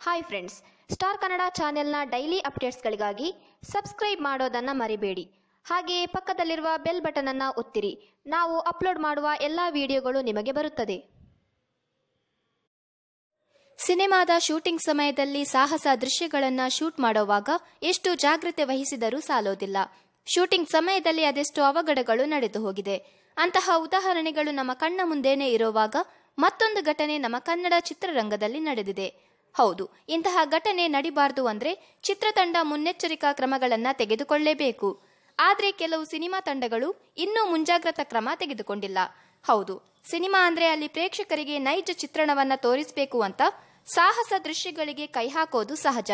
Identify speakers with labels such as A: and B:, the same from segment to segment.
A: Hi friends star Kannada ಚಾನೆಲ್ನ daily ಅಪ್ಡೇಟ್ಸ್ಗಳಿಗಾಗಿ subscribe ಮಾಡೋದನ್ನು ಮರಿಬೇಡಿ. ಹಾಗೆಯೇ ಪಕ್ಕದಲ್ಲಿರುವ ಬೆಲ್ ಬಟನನ್ನು ಒತ್ತಿರಿ. ನಾವು ಅಪ್ಲೋಡ್ ಮಾಡುವ ಎಲ್ಲ ವಿಡಿಯೋಗಳು ನಿಮಗೆ ಬರುತ್ತದೆ.
B: ಸಿನಿಮಾದ ಶೂಟಿಂಗ್ ಸಮಯದಲ್ಲಿ ಸಾಹಸ ದೃಶ್ಯಗಳನ್ನು ಶೂಟ್ ಮಾಡುವಾಗ ಎಷ್ಟು ಜಾಗ್ರತೆ ವಹಿಸಿದರೂ ಸಾಲೋದಿಲ್ಲ. ಶೂಟಿಂಗ್ ಸಮಯದಲ್ಲಿ ಅದೆಷ್ಟು ಅವಘಡಗಳು ನಡೆದು ಹೋಗಿದೆ. ಅಂತಹ ಉದಾಹರಣೆಗಳು ನಮ್ಮ ಕಣ್ಣ ಮುಂದೇನೆ ಇರುವಾಗ ಮತ್ತೊಂದು ಘಟನೆ ನಮ್ಮ ಕನ್ನಡ ಚಿತ್ರರಂಗದಲ್ಲಿ ನಡೆದಿದೆ. ಹೌದು, ಇಂತಹ ಘಟನೆ ನಡಿಬಾರ್ದು ಅಂದ್ರೆ ಚಿತ್ರತಂಡ ಮುನ್ನೆಚ್ಚರಿಕಾ ಕ್ರಮಗಳನ್ನ ತೆಗೆದುಕೊಳ್ಳೇಬೇಕು. ಆದ್ರೆ ಕೆಲವು ಸಿನಿಮಾ ತಂಡಗಳು ಇನ್ನೂ ಮುಂಜಾಗ್ರತಾ ಕ್ರಮ ತೆಗೆದುಕೊಂಡಿಲ್ಲ. ಹೌದು, ಸಿನಿಮಾ ಅಂದ್ರೆ ಅಲ್ಲಿ ಪ್ರೇಕ್ಷಕರಿಗೆ ನೈಜ ಚಿತ್ರಣವನ್ನ ತೋರಿಸಬೇಕು ಅಂತ ಸಾಹಸ ದೃಶ್ಯಗಳಿಗೆ ಕೈ ಹಾಕೋದು ಸಹಜ.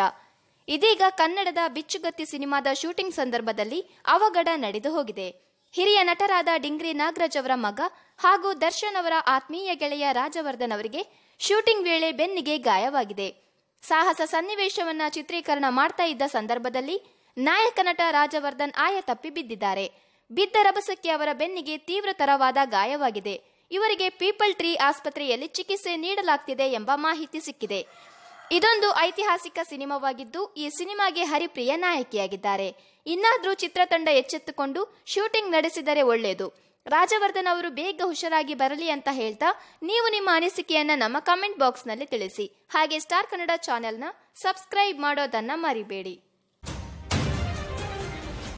B: ಇದೀಗ ಕನ್ನಡದ ಬಿಚ್ಚುಗತ್ತಿ ಸಿನಿಮಾದ ಶೂಟಿಂಗ್ ಸಂದರ್ಭದಲ್ಲಿ ಅವಘಡ ನಡೆದು ಹೋಗಿದೆ. ಹಿರಿಯ ನಟರಾದ ಡಿಂಗ್ರಿ ನಾಗರಾಜ್ ಅವರ ಮಗ ಹಾಗೂ ದರ್ಶನ್ ಅವರ ಆತ್ಮೀಯ ಗೆಳೆಯ ರಾಜವರ್ಧನ್ ಅವರಿಗೆ ಶೂಟಿಂಗ್ ವೇಳೆ ಬೆನ್ನಿಗೆ ಗಾಯವಾಗಿದೆ. ಸಾಹಸ ಸನ್ನಿವೇಶವನ್ನ ಚಿತ್ರೀಕರಣ ಮಾಡ್ತಾ ಇದ್ದ ಸಂದರ್ಭದಲ್ಲಿ ನಾಯಕ ನಟ ರಾಜವರ್ಧನ್ ಆಯ ತಪ್ಪಿ ಬಿದ್ದಿದ್ದಾರೆ. ಬಿದ್ದ ರಭಸಕ್ಕೆ ಅವರ ಬೆನ್ನಿಗೆ ತೀವ್ರತರವಾದ ಗಾಯವಾಗಿದೆ. ಇವರಿಗೆ ಪೀಪಲ್ ಟ್ರೀ ಆಸ್ಪತ್ರೆಯಲ್ಲಿ ಚಿಕಿತ್ಸೆ ನೀಡಲಾಗ್ತಿದೆ ಎಂಬ ಮಾಹಿತಿ ಸಿಕ್ಕಿದೆ. ಇದೊಂದು ಐತಿಹಾಸಿಕ ಸಿನಿಮಾವಾಗಿದ್ದು, ಈ ಸಿನಿಮಾಗೆ ಹರಿಪ್ರಿಯ ನಾಯಕಿಯಾಗಿದ್ದಾರೆ. ಇನ್ನಾದ್ರೂ ಚಿತ್ರತಂಡ ಎಚ್ಚೆತ್ತುಕೊಂಡು ಶೂಟಿಂಗ್ ನಡೆಸಿದರೆ ಒಳ್ಳೆಯದು ರಾಜವರ್ಧನ್ ಅವರು ಬೇಗ ಹುಷಾರಾಗಿ ಬರಲಿ ಅಂತ ಹೇಳ್ತಾ, ನೀವು ನಿಮ್ಮ ಅನಿಸಿಕೆಯನ್ನ ನಮ್ಮ ಕಮೆಂಟ್ ಬಾಕ್ಸ್ನಲ್ಲಿ ತಿಳಿಸಿ. ಹಾಗೆ ಸ್ಟಾರ್ ಕನ್ನಡ ಚಾನೆಲ್ನ ಸಬ್ಸ್ಕ್ರೈಬ್ ಮಾಡೋದನ್ನ ಮರಿಬೇಡಿ.